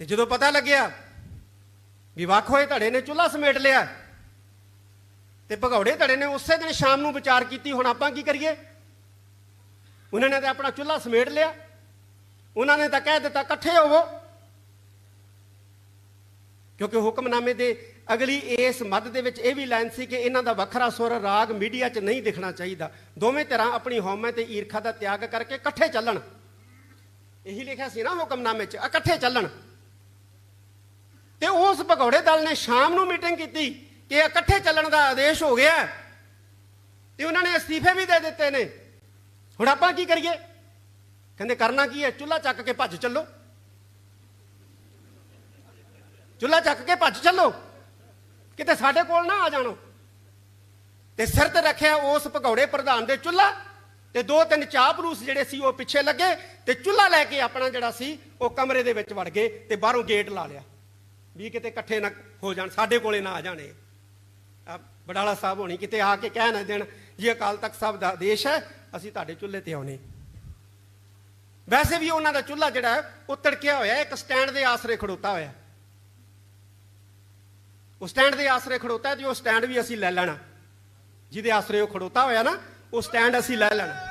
ਤੇ ਜਦੋਂ ਪਤਾ ਲੱਗਿਆ ਵੀ ਵੱਖ ਹੋਏ ਧੜੇ ਨੇ ਚੁੱਲ੍ਹਾ ਸਮੇਟ ਲਿਆ ਤੇ ਭਗੌੜੇ ਧੜੇ ਨੇ ਉਸੇ ਦਿਨ ਸ਼ਾਮ ਨੂੰ ਵਿਚਾਰ ਕੀਤੀ, ਹੁਣ ਆਪਾਂ ਕੀ ਕਰੀਏ? ਉਹਨਾਂ ਨੇ ਤਾਂ ਆਪਣਾ ਚੁੱਲ੍ਹਾ ਸਮੇਟ ਲਿਆ। ਉਹਨਾਂ ਨੇ ਤਾਂ ਕਹਿ ਦਿੱਤਾ, ਇਕੱਠੇ ਹੋਵੋ। ਕਿਉਂਕਿ ਹੁਕਮਨਾਮੇ ਦੇ ਅਗਲੀ ਇਸ ਮੱਧ ਦੇ ਵਿੱਚ ਇਹ ਵੀ ਲਾਈਨ ਸੀ ਕਿ ਇਹਨਾਂ ਦਾ ਵੱਖਰਾ ਸੁਰ ਰਾਗ ਮੀਡੀਆ 'ਚ ਨਹੀਂ ਦਿਖਣਾ ਚਾਹੀਦਾ। ਦੋਵੇਂ ਧਿਰਾਂ ਆਪਣੀ ਹਉਮੈ ਤੇ ਈਰਖਾ ਦਾ ਤਿਆਗ ਕਰਕੇ ਇਕੱਠੇ ਚੱਲਣ। ਇਹੀ ਲਿਖਿਆ ਸੀ ਨਾ ਹੁਕਮਨਾਮੇ 'ਚ, ਇਕੱਠੇ ਚੱਲਣ। ਤੇ ਉਸ ਭਗੌੜੇ ਦਲ ਨੇ ਸ਼ਾਮ ਨੂੰ ਮੀਟਿੰਗ ਕੀਤੀ ਕਿ ਇਕੱਠੇ ਚੱਲਣ ਦਾ ਆਦੇਸ਼ ਹੋ ਗਿਆ ਹੈ। ਤੇ ਉਹਨਾਂ ਨੇ ਅਸਤੀਫੇ ਵੀ ਦੇ ਦਿੱਤੇ ਨੇ। ਹੁਣ ਆਪਾਂ ਕੀ ਕਰੀਏ? ਕਹਿੰਦੇ ਕਰਨਾ ਕੀ ਹੈ? ਚੁੱਲ੍ਹਾ ਚੱਕ ਕੇ ਭੱਜ ਚੱਲੋ। ਚੁੱਲ੍ਹਾ ਚੱਕ ਕੇ ਭੱਜ ਚੱਲੋ। ਕਿਤੇ ਸਾਡੇ ਕੋਲ ਨਾ ਆ ਜਾਣੋ। ਤੇ ਸਿਰ ਤੇ ਰੱਖਿਆ ਉਸ ਭਗੌੜੇ ਪ੍ਰਧਾਨ ਦੇ ਚੁੱਲ੍ਹਾ ਤੇ ਦੋ ਤਿੰਨ ਚਾਪਲੂਸ ਜਿਹੜੇ ਸੀ ਉਹ ਪਿੱਛੇ ਲੱਗੇ ਤੇ ਚੁੱਲ੍ਹਾ ਲੈ ਕੇ ਆਪਣਾ ਜਿਹੜਾ ਸੀ ਉਹ ਕਮਰੇ ਦੇ ਵਿੱਚ ਵੜ ਗਏ ਤੇ ਬਾਹਰੋਂ ਗੇਟ ਲਾ ਲਿਆ। ਵੀ ਕਿਤੇ ਇਕੱਠੇ ਨਾ ਹੋ ਜਾਣ, ਸਾਡੇ ਕੋਲੇ ਨਾ ਆ ਜਾਣੇ ਆ ਬਡਾਲਾ ਸਾਹਿਬ ਹੋਣੀ ਕਿਤੇ ਆ ਕੇ ਕਹਿ ਨਾ ਦੇਣ, ਜੇ ਅਕਾਲ ਤਖਤ ਸਾਹਿਬ ਦਾ ਆਦੇਸ਼ ਹੈ, ਅਸੀਂ ਤੁਹਾਡੇ ਚੁੱਲ੍ਹੇ ਤੇ ਆਉਨੇ ਵੈਸੇ ਵੀ ਉਹਨਾਂ ਦਾ ਚੁੱਲ੍ਹਾ ਜਿਹੜਾ ਹੈ, ਉਹ ਤੜਕਿਆ ਹੋਇਆ ਇੱਕ ਸਟੈਂਡ ਦੇ ਆਸਰੇ ਖੜੋਤਾ ਹੋਇਆ। ਉਹ ਸਟੈਂਡ ਦੇ ਆਸਰੇ ਖੜੋਤਾ ਹੈ ਤੇ ਉਹ ਸਟੈਂਡ ਵੀ ਅਸੀਂ ਲੈ ਲੈਣਾ। ਜਿਹਦੇ ਆਸਰੇ ਉਹ ਖੜੋਤਾ ਹੋਇਆ ਨਾ, ਉਹ ਸਟੈਂਡ ਅਸੀਂ ਲੈ ਲੈਣਾ।